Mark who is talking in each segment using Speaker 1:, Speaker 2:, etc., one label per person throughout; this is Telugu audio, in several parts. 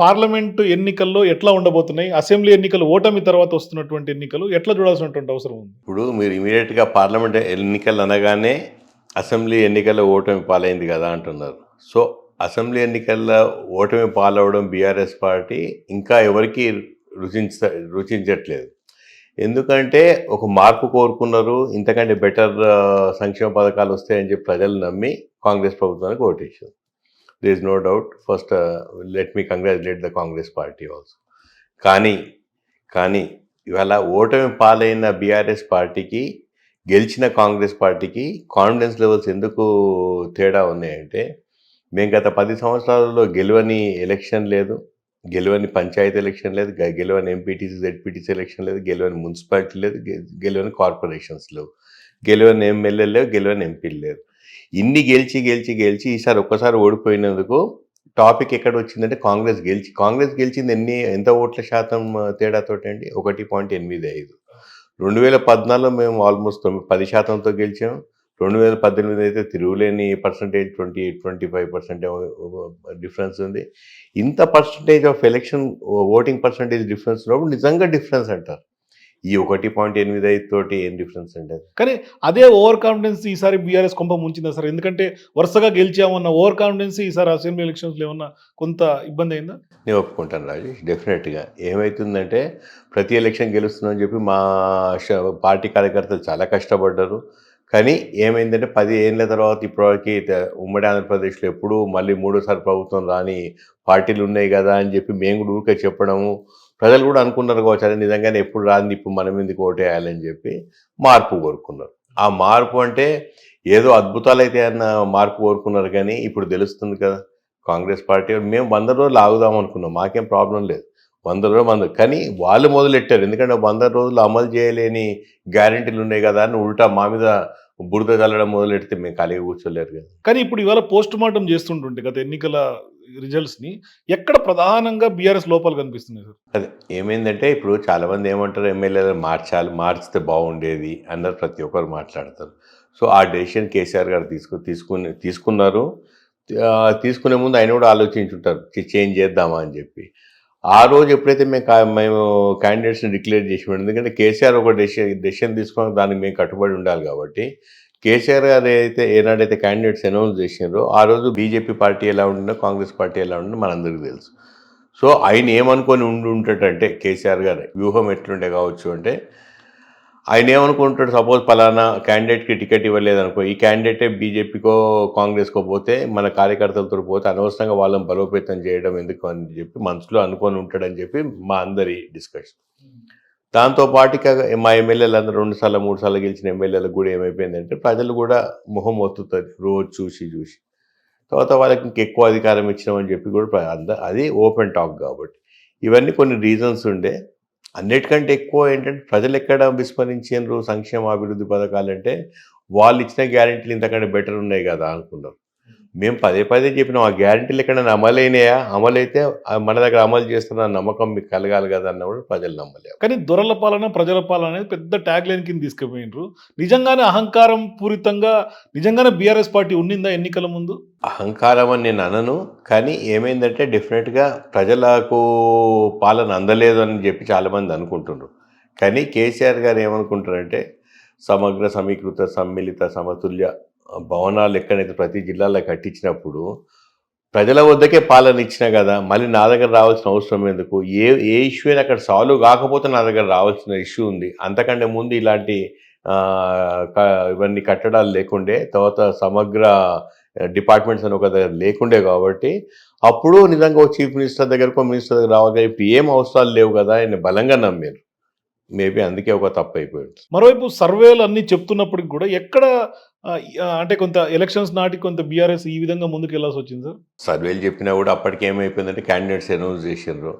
Speaker 1: పార్లమెంటు ఎన్నికల్లో ఎట్లా ఉండబోతున్నాయి? అసెంబ్లీ ఎన్నికలు ఓటమి తర్వాత వస్తున్నటువంటి ఎన్నికలు ఎట్లా చూడాల్సినటువంటి అవసరం ఉంది?
Speaker 2: ఇప్పుడు మీరు ఇమీడియట్గా పార్లమెంట్ ఎన్నికలు అనగానే అసెంబ్లీ ఎన్నికల్లో ఓటమి పాలైంది కదా అంటున్నారు. సో అసెంబ్లీ ఎన్నికల్లో ఓటమి పాలవడం బీఆర్ఎస్ పార్టీ ఇంకా ఎవరికి రుచించ రుచించట్లేదు. ఎందుకంటే ఒక మార్పు కోరుకున్నారు ఇంతకంటే బెటర్ సంక్షేమ పథకాలు వస్తాయని చెప్పి ప్రజలు నమ్మి కాంగ్రెస్ ప్రభుత్వానికి ఓటేసారు they is no doubt first let me congratulate the Congress party also కానీ కానీ ఇవాళ ఓటమి పాలైన బీఆర్ఎస్ పార్టీకి గెలిచిన కాంగ్రెస్ పార్టీకి కాన్ఫిడెన్స్ లెవెల్స్ ఎందుకు తేడా ఉన్నాయంటే మేము గత పది సంవత్సరాలలో గెలవని ఎలక్షన్ లేదు గెలవని పంచాయతీ ఎలక్షన్ లేదు గెలవని ఎంపీటీసీ జెడ్పీటీసీ ఎలక్షన్ లేదు గెలవని మున్సిపాలిటీ లేదు గెలవని కార్పొరేషన్స్ లేవు గెలవని ఎమ్మెల్యే లేవు గెలవని ఎంపీలు లేరు ఇన్ని గెలిచి గెలిచి గెలిచి ఈసారి ఒక్కసారి ఓడిపోయినందుకు టాపిక్ ఎక్కడ వచ్చిందంటే కాంగ్రెస్ గెలిచి కాంగ్రెస్ గెలిచింది ఎన్ని ఎంత ఓట్ల శాతం ఆ, తేడాతోటి అండి? ఒకటి పాయింట్ ఎనిమిది ఐదు. రెండు వేల పద్నాలుగులో మేము ఆల్మోస్ట్ తొమ్మిది పది శాతంతో గెలిచాం. రెండు వేల పద్దెనిమిది అయితే తిరుగులేని percentage twenty twenty five percent difference ఉంది. ఇంత percentage of election voting percentage difference ఉన్నప్పుడు నిజంగా డిఫరెన్స్ అంటారు. ఈ ఒకటి పాయింట్ ఎనిమిది ఐదు తోటి ఏం డిఫరెన్స్ అంటే
Speaker 1: కానీ అదే ఓవర్ కాన్ఫిడెన్స్ ఈసారి బీఆర్ఎస్ కొంప ముంచిందా సార్? ఎందుకంటే వరుసగా గెలిచామన్న ఓవర్ కాన్ఫిడెన్స్ ఈసారి అసెంబ్లీ ఎలక్షన్స్లో ఏమన్నా కొంత ఇబ్బంది అయిందా?
Speaker 2: నేను ఒప్పుకుంటాను రాజేష్ డెఫినెట్గా ఏమవుతుందంటే ప్రతి ఎలక్షన్ గెలుస్తున్నామని చెప్పి మా పార్టీ కార్యకర్తలు చాలా కష్టపడ్డారు. కానీ ఏమైందంటే పది ఏళ్ళ తర్వాత ఇప్పటివరకు ఉమ్మడి ఆంధ్రప్రదేశ్లో ఎప్పుడూ మళ్ళీ మూడోసారి ప్రభుత్వం రాని పార్టీలు ఉన్నాయి కదా అని చెప్పి మేము కూడా ఊరికే చెప్పడము ప్రజలు కూడా అనుకున్నారు కావచ్చు నిజంగానే ఎప్పుడు రాని ఇప్పుడు మనం ఎందుకు ఓటేయాలని చెప్పి మార్పు కోరుకున్నారు. ఆ మార్పు అంటే ఏదో అద్భుతాలు అయితే అన్న మార్పు కోరుకున్నారు కానీ ఇప్పుడు తెలుస్తుంది కదా కాంగ్రెస్ పార్టీ మేము వంద రోజులు ఆగుదాం అనుకున్నాం మాకేం ప్రాబ్లం లేదు. వంద రోజులు వంద కానీ వాళ్ళు మొదలెట్టారు. ఎందుకంటే వంద రోజులు అమలు చేయలేని గ్యారెంటీలు ఉన్నాయి కదా అని ఉల్టా మా మీద బురద చల్లడం మొదలెడితే మేము ఖాళీగా కూర్చోలేరు కదా.
Speaker 1: కానీ ఇప్పుడు ఇవాళ పోస్ట్ మార్టం చేస్తుంటుంటే గత ఎన్నికల రిజల్ట్స్ని ఎక్కడ ప్రధానంగా బీఆర్ఎస్ లోపాలు కనిపిస్తున్నాయి సార్?
Speaker 2: అదే ఏమైందంటే ఇప్పుడు చాలామంది ఏమంటారు ఎమ్మెల్యేలు మార్చాలి మార్చితే బాగుండేది అన్నారు ప్రతి ఒక్కరు మాట్లాడతారు. సో ఆ డెసిషన్ కేసీఆర్ గారు తీసుకు తీసుకుని తీసుకున్నారు. తీసుకునే ముందు ఆయన కూడా ఆలోచించుంటారు చేంజ్ చేద్దామా అని చెప్పి. ఆ రోజు ఎప్పుడైతే మేము కా- మేము క్యాండిడేట్స్ని డిక్లేర్ చేసి ఎందుకంటే కేసీఆర్ ఒక డెసిషన్ డెసిషన్ తీసుకొని దానికి మేము కట్టుబడి ఉండాలి కాబట్టి కేసీఆర్ గారు అయితే ఏనాడైతే క్యాండిడేట్స్ అనౌన్స్ చేసినారో ఆ రోజు బీజేపీ పార్టీ ఎలా ఉండిందో కాంగ్రెస్ పార్టీ ఎలా ఉండిందో మనందరికీ తెలుసు. సో ఆయన ఏమనుకొని ఉండి ఉంటాడంటే కేసీఆర్ గారు. వ్యూహం ఎట్లుండే కావచ్చు అంటే ఆయన ఏమనుకుంటాడు సపోజ్ పలానా క్యాండిడేట్కి టికెట్ ఇవ్వలేదు అనుకో ఈ క్యాండిడేటే బీజేపీకో కాంగ్రెస్కో పోతే మన కార్యకర్తలతో పోతే అనవసరంగా వాళ్ళని బలోపేతం చేయడం ఎందుకు? అని చెప్పి మనసులో అనుకొని ఉంటాడని చెప్పి మా అందరి డిస్కషన్. దాంతో పాటుగా మా ఎమ్మెల్యేలు అందరూ రెండు సార్లు మూడు సార్లు గెలిచిన ఎమ్మెల్యేలకు కూడా ఏమైపోయిందంటే ప్రజలు కూడా మొహం ఒత్తుతుంది రోజు చూసి చూసి. తర్వాత వాళ్ళకి ఇంకెక్కువ అధికారం ఇచ్చినామని చెప్పి కూడా అంద అది ఓపెన్ టాక్ కాబట్టి. ఇవన్నీ కొన్ని రీజన్స్ ఉండే. అన్నిటికంటే ఎక్కువ ఏంటంటే ప్రజలు ఎక్కడ విస్మరించారు సంక్షేమ అభివృద్ధి పథకాలు అంటే వాళ్ళు ఇచ్చిన గ్యారెంటీలు ఇంతకంటే బెటర్ ఉన్నాయి కదా అనుకున్నారు. మేము పదే పదే చెప్పినాం ఆ గ్యారెంటీలు ఎక్కడైనా అమలైనాయా? అమలైతే మన దగ్గర అమలు చేస్తున్న నమ్మకం మీకు కలగాలి కదా అన్నప్పుడు ప్రజలు నమ్మలేరు
Speaker 1: కానీ దొరల పాలన ప్రజల పాలన అనేది పెద్ద ట్యాగ్ లైన్ కింద తీసుకుపోయినారు నిజంగానే అహంకారం పూరితంగా నిజంగానే బీఆర్ఎస్ పార్టీ ఉన్నిందా ఎన్నికల ముందు?
Speaker 2: అహంకారం అని నేను అనను కానీ ఏమైందంటే డెఫినెట్గా ప్రజలకు పాలన అందలేదు అని చెప్పి చాలామంది అనుకుంటున్నారు. కానీ కేసీఆర్ గారు ఏమనుకుంటారంటే సమగ్ర సమీకృత సమ్మిళిత సమతుల్య భవనాలు ఎక్కడైతే ప్రతి జిల్లాలో కట్టించినప్పుడు ప్రజల వద్దకే పాలన ఇచ్చినా కదా మళ్ళీ నా దగ్గర రావాల్సిన అవసరం ఎందుకు? ఏ ఏ ఇష్యూ అయినా అక్కడ సాల్వ్ కాకపోతే నా దగ్గర రావాల్సిన ఇష్యూ ఉంది. అంతకంటే ముందు ఇలాంటి ఇవన్నీ కట్టడాలు లేకుండే తర్వాత సమగ్ర డిపార్ట్మెంట్స్ అని ఒక దగ్గర లేకుండే కాబట్టి అప్పుడు నిజంగా చీఫ్ మినిస్టర్ దగ్గరకు మినిస్టర్ దగ్గర రావాలి ఇప్పుడు ఏం అవసరాలు లేవు కదా ఆయన బలంగా నమ్మారు మేబీ అందుకే ఒక తప్పు అయిపోయింది.
Speaker 1: మరోవైపు సర్వేలు అన్ని చెప్తున్నప్పటికి కూడా ఎక్కడ అంటే కొంత ఎలక్షన్స్ నాటికి కొంత బీఆర్ఎస్ ఈ విధంగా ముందుకు వెళ్ళాల్సి వచ్చింది సార్?
Speaker 2: సర్వేలు చెప్పినా కూడా అప్పటికి ఏమైపోయిందంటే క్యాండిడేట్స్ అనౌన్స్ చేసిండ్రు.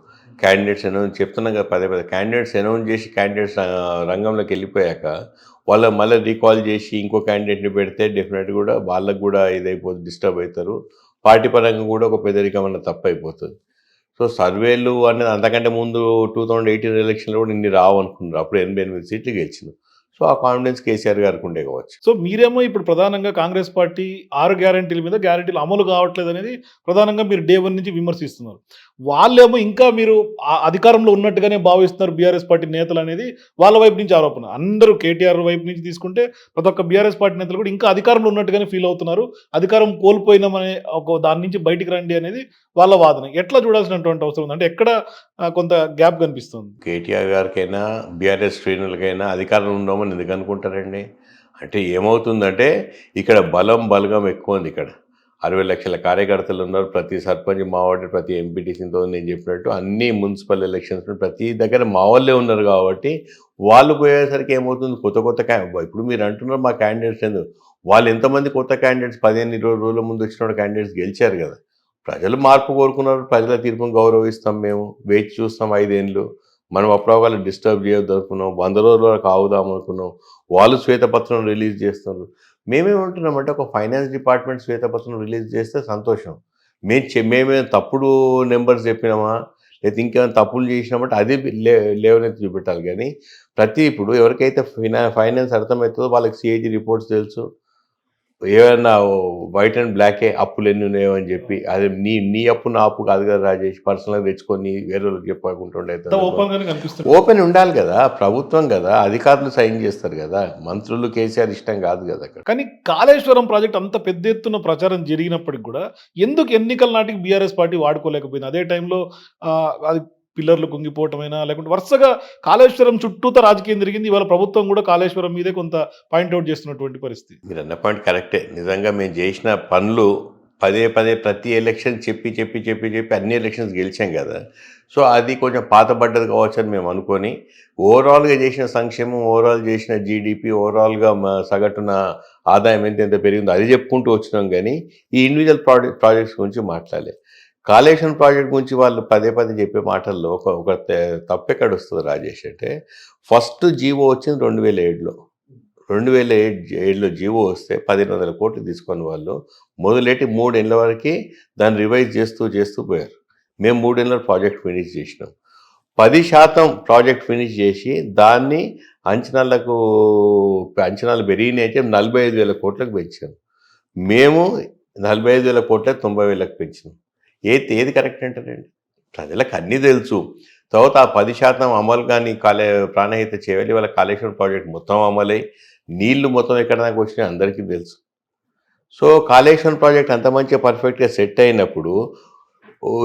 Speaker 2: క్యాండిడేట్స్ అనౌన్స్ చెప్తున్నాం కదా పదే పదే క్యాండిడేట్స్ అనౌన్స్ చేసి క్యాండిడేట్స్ రంగంలోకి వెళ్ళిపోయాక వాళ్ళ మళ్ళీ రీకాల్ చేసి ఇంకో క్యాండిడేట్ని పెడితే డెఫినెట్ కూడా వాళ్ళకు కూడా ఇదైపోతుంది డిస్టర్బ్ అవుతారు. పార్టీ పరంగా కూడా ఒక పెదరికం అన్న తప్పు అయిపోతుంది. సో సర్వేలు అనేది అంతకంటే ముందు టూ థౌజండ్ ఎయిటీన్ ఎలక్షన్లో కూడా ఇన్ని రావు అనుకున్నారు. అప్పుడు ఎనభై ఎనిమిది సీట్లు గెలిచింది సో ఆ కాన్ఫిడెన్స్ కేసీఆర్ గారికి ఉండే కావచ్చు.
Speaker 1: సో మీరేమో ఇప్పుడు ప్రధానంగా కాంగ్రెస్ పార్టీ ఆరు గ్యారంటీల మీద గ్యారంటీలు అమలు కావట్లేదు అనేది ప్రధానంగా మీరు డే వన్ నుంచి విమర్శిస్తున్నారు. వాళ్ళేమో ఇంకా మీరు ఆ అధికారంలో ఉన్నట్టుగానే భావిస్తున్నారు బీఆర్ఎస్ పార్టీ నేతలు అనేది వాళ్ళ వైపు నుంచి ఆరోపణ. అందరూ కేటీఆర్ వైపు నుంచి తీసుకుంటే ప్రతి ఒక్క బీఆర్ఎస్ పార్టీ నేతలు కూడా ఇంకా అధికారంలో ఉన్నట్టుగానే ఫీల్ అవుతున్నారు. అధికారం కోల్పోయినామనే ఒక దాని నుంచి బయటికి రండి అనేది వాళ్ళ వాదన. ఎట్లా చూడాల్సినటువంటి అవసరం ఉంది? అంటే ఎక్కడ కొంత గ్యాప్ కనిపిస్తుంది?
Speaker 2: కేటీఆర్ గారికైనా బీఆర్ఎస్ శ్రేణులకైనా అధికారం ఉండమని ఎందుకు అనుకుంటారండి? అంటే ఏమవుతుందంటే ఇక్కడ బలం బలగం ఎక్కువ ఉంది ఇక్కడ. అరవై లక్షల కార్యకర్తలు ఉన్నారు. ప్రతి సర్పంచ్ మావాడి ప్రతి ఎంపీటీసీతో నేను చెప్పినట్టు అన్ని మున్సిపల్ ఎలక్షన్స్ ప్రతి దగ్గర మా వాళ్ళే ఉన్నారు కాబట్టి వాళ్ళు పోయేసరికి ఏమవుతుంది? కొత్త కొత్త ఇప్పుడు మీరు అంటున్నారు మా క్యాండిడేట్స్ ఎందుకు వాళ్ళు ఎంతమంది కొత్త క్యాండిడేట్స్ పదిహేను ఇరవై రోజుల ముందు వచ్చిన క్యాండిడేట్స్ గెలిచారు కదా. ప్రజలు మార్పు కోరుకున్నారు. ప్రజల తీర్పును గౌరవిస్తాం మేము. వేచి చూస్తాం ఐదేళ్ళు మనం అప్పుడు వాళ్ళు డిస్టర్బ్ చేయొద్దు అనుకున్నాం వంద రోజుల వరకు అనుకున్నాం. వాళ్ళు శ్వేతపత్రం రిలీజ్ చేస్తున్నారు. మేమేమంటున్నామంటే ఒక ఫైనాన్స్ డిపార్ట్మెంట్ శ్వేతపత్రం రిలీజ్ చేస్తే సంతోషం. మేము చె- మేమేం తప్పుడు నెంబర్స్ చెప్పినామా? లేదా ఇంకేమైనా తప్పులు చేసినామంటే అది లే లేవనెత్తి చూపెట్టాలి. కానీ ప్రతి ఇప్పుడు ఎవరికైతే ఫైనా ఫైనాన్స్ అర్థమవుతుందో వాళ్ళకి సిఏజీ రిపోర్ట్స్ తెలుసు. ఏమైనా వైట్ అండ్ బ్లాకే అప్పులు ఎన్ని ఉన్నాయో అని చెప్పి అది నీ నీ అప్పు నా అప్పు కాదు కదా రాజేష్ పర్సనల్గా తెచ్చుకొని వేరే వాళ్ళకి చెప్పకుంటుండే
Speaker 1: ఓపెన్
Speaker 2: ఉండాలి కదా ప్రభుత్వం కదా అధికారులు సైన్ చేస్తారు కదా మంత్రులు కేసీఆర్ ఇష్టం కాదు కదా
Speaker 1: కానీ కాళేశ్వరం ప్రాజెక్ట్ అంత పెద్ద ఎత్తున ప్రచారం జరిగినప్పటికి కూడా ఎందుకు ఎన్నికల నాటికి బీఆర్ఎస్ పార్టీ వాడుకోలేకపోయింది? అదే టైంలో అది పిల్లర్లు కుంగిపోవటమైనా లేకుంటే వరుసగా కాళేశ్వరం చుట్టూత రాజకీయం జరిగింది. ఇవాళ ప్రభుత్వం కూడా కాళేశ్వరం మీదే కొంత పాయింట్అవుట్ చేస్తున్నటువంటి పరిస్థితి.
Speaker 2: మీరు అన్న పాయింట్ కరెక్టే. నిజంగా మేము చేసిన పనులు పదే పదే ప్రతి ఎలక్షన్ చెప్పి చెప్పి చెప్పి చెప్పి అన్ని ఎలక్షన్స్ గెలిచాం కదా. సో అది కొంచెం పాతబడ్డది కావచ్చు అని మేము అనుకొని ఓవరాల్గా చేసిన సంక్షేమం ఓవరాల్ చేసిన జీడిపి ఓవరాల్గా సగటున ఆదాయం ఎంత ఎంత పెరిగిందో అది చెప్పుకుంటూ వచ్చినాం కానీ ఈ ఇండివిజువల్ ప్రాజెక్ట్ ప్రాజెక్ట్స్ గురించి మాట్లాడలేదు. కాళేశ్వరం ప్రాజెక్ట్ గురించి వాళ్ళు పదే పదే చెప్పే మాటల్లో ఒక ఒక తె- తప్పు ఎక్కడ వస్తుంది రాజేష్ అంటే ఫస్ట్ జీవో వచ్చింది రెండు వేల ఏడులో. రెండు వేల ఏడు ఏడులో జీవో వస్తే పదిహేను వందల కోట్లు తీసుకొని వాళ్ళు మొదలెట్టి మూడేళ్ళ వరకు దాన్ని రివైజ్ చేస్తూ చేస్తూ పోయారు. మేము మూడేళ్ళ ప్రాజెక్ట్ ఫినిష్ చేసినాం. పది శాతం ప్రాజెక్ట్ ఫినిష్ చేసి దాన్ని అంచనాలకు అంచనాలు పెరిగినాయి అంటే నలభై ఐదు వేల కోట్లకు పెంచాం. మేము నలభై ఐదు వేల కోట్ల తొంభై వేలకు పెంచినాం. ఏది ఏది కరెక్ట్ అంటారండి? ప్రజలకు అన్నీ తెలుసు. తర్వాత ఆ పది శాతం అమలు కానీ కాలే ప్రాణహిత చేయాలి వాళ్ళ కాళేశ్వరం ప్రాజెక్ట్ మొత్తం అమలై నీళ్ళు మొత్తం ఎక్కడ దాకా వచ్చినాయి అందరికీ తెలుసు. సో కాళేశ్వరం ప్రాజెక్ట్ అంత మంచిగా పర్ఫెక్ట్గా సెట్ అయినప్పుడు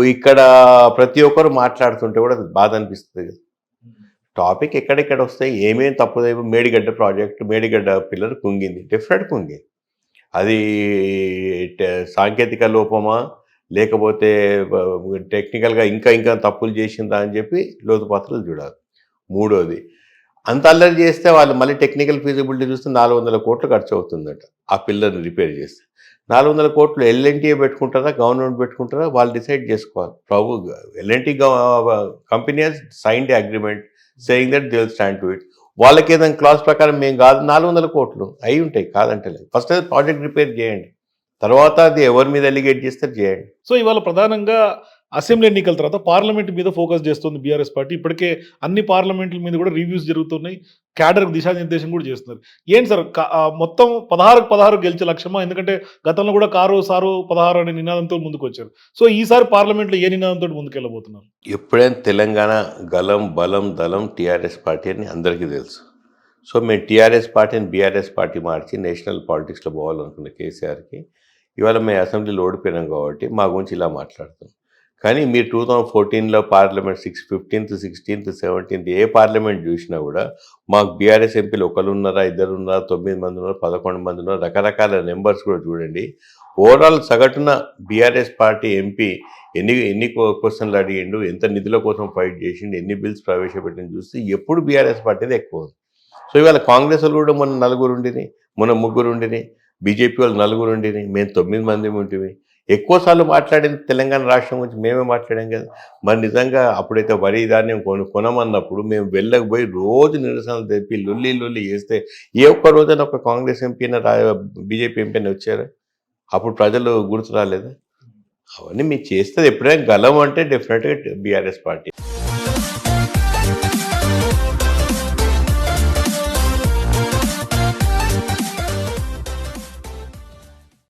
Speaker 2: ఇక్కడ ప్రతి ఒక్కరు మాట్లాడుతుంటే కూడా బాధ అనిపిస్తుంది కదా. టాపిక్ ఎక్కడెక్కడ వస్తాయి? ఏమేమి తప్పుదేమో మేడిగడ్డ ప్రాజెక్ట్ మేడిగడ్డ పిల్లర్ కుంగింది. డెఫినెట్ కుంగింది. అది ట- సాంకేతిక లోపమా? లేకపోతే టెక్నికల్గా ఇంకా ఇంకా తప్పులు చేసిందా అని చెప్పి లోతుపాత్రలు చూడాలి. మూడోది అంత అల్లరి చేస్తే వాళ్ళు మళ్ళీ టెక్నికల్ ఫీజిబిలిటీ చూస్తే నాలుగు వందల కోట్లు ఖర్చు అవుతుందట ఆ పిల్లర్ని రిపేర్ చేస్తే. నాలుగు వందల కోట్లు ఎల్ఎన్టీఏ పెట్టుకుంటారా గవర్నమెంట్ పెట్టుకుంటారా వాళ్ళు డిసైడ్ చేసుకోవాలి. ప్రభు L&T company signed agreement saying that they stand to it. వాళ్ళకి ఏదైనా క్లాస్ ప్రకారం మేము కాదు నాలుగు వందల కోట్లు అయి ఉంటాయి కాదంటే ఫస్ట్ ప్రాజెక్ట్ రిపేర్ చేయండి. తర్వాత అది ఎవరి మీద ఎలిగేట్ చేస్తే చేయండి.
Speaker 1: సో ఇవాళ ప్రధానంగా అసెంబ్లీ ఎన్నికల తర్వాత పార్లమెంట్ మీద ఫోకస్ చేస్తుంది బీఆర్ఎస్ పార్టీ. ఇప్పటికే అన్ని పార్లమెంట్ల మీద కూడా రివ్యూస్ జరుగుతున్నాయి. క్యాడర్ దిశానిర్దేశం కూడా చేస్తున్నారు. ఏంటి సార్? మొత్తం పదహారుకు పదహారు గెలిచే లక్ష్యమా? ఎందుకంటే గతంలో కూడా కారు సారు పదహారు అనే నినాదంతో ముందుకు వచ్చారు సో ఈసారి పార్లమెంట్లో ఏ నినాదంతో ముందుకెళ్ళబోతున్నారు?
Speaker 2: ఎప్పుడైనా తెలంగాణ గలం బలం దళం టీఆర్ఎస్ పార్టీ అని అందరికీ తెలుసు. సో మేము టీఆర్ఎస్ పార్టీని బీఆర్ఎస్ పార్టీ మార్చి నేషనల్ పాలిటిక్స్లో పోవాలనుకున్న కేసీఆర్కి ఇవాళ మేము అసెంబ్లీలో ఓడిపోయినాం కాబట్టి మా గురించి ఇలా మాట్లాడుతున్నాం కానీ మీరు టూ థౌజండ్ ఫోర్టీన్లో parliament six fifteenth sixteenth seventeenth ఏ పార్లమెంట్ చూసినా కూడా మాకు బీఆర్ఎస్ ఎంపీలు ఒకరు ఉన్నారా ఇద్దరు ఉన్నారా తొమ్మిది మంది ఉన్నారు పదకొండు మంది ఉన్నారు రకరకాల నెంబర్స్ కూడా చూడండి. ఓవరాల్ సగటున బీఆర్ఎస్ పార్టీ ఎంపీ ఎన్ని ఎన్ని క్వశ్చన్లు అడిగిండు ఎంత నిధుల కోసం ఫైట్ చేసిండు ఎన్ని బిల్స్ ప్రవేశపెట్టిండు చూస్తే ఎప్పుడు బీఆర్ఎస్ పార్టీది ఎక్కువ. సో ఇవాళ కాంగ్రెస్ వాళ్ళు కూడా మొన్న నలుగురు ఉండిని మొన్న ముగ్గురు ఉండిని బీజేపీ వాళ్ళు నలుగురు ఉండిని మేము తొమ్మిది మంది ఉంటివి ఎక్కువసార్లు మాట్లాడింది తెలంగాణ రాష్ట్రం గురించి మేమే మాట్లాడాం కదా. మరి నిజంగా అప్పుడైతే వరి ధాన్యం కొను కొనమన్నప్పుడు మేము వెళ్ళకపోయి రోజు నిరసనలు తెప్పి లొల్లి లొల్లి చేస్తే ఏ ఒక్క రోజైనా ఒక కాంగ్రెస్ ఎంపీ రా బీజేపీ ఎంపీ వచ్చారు? అప్పుడు ప్రజలు గుర్తు రాలేదా? అవన్నీ మీరు చేస్తే ఎప్పుడైనా గలం అంటే డెఫినెట్గా బీఆర్ఎస్ పార్టీ.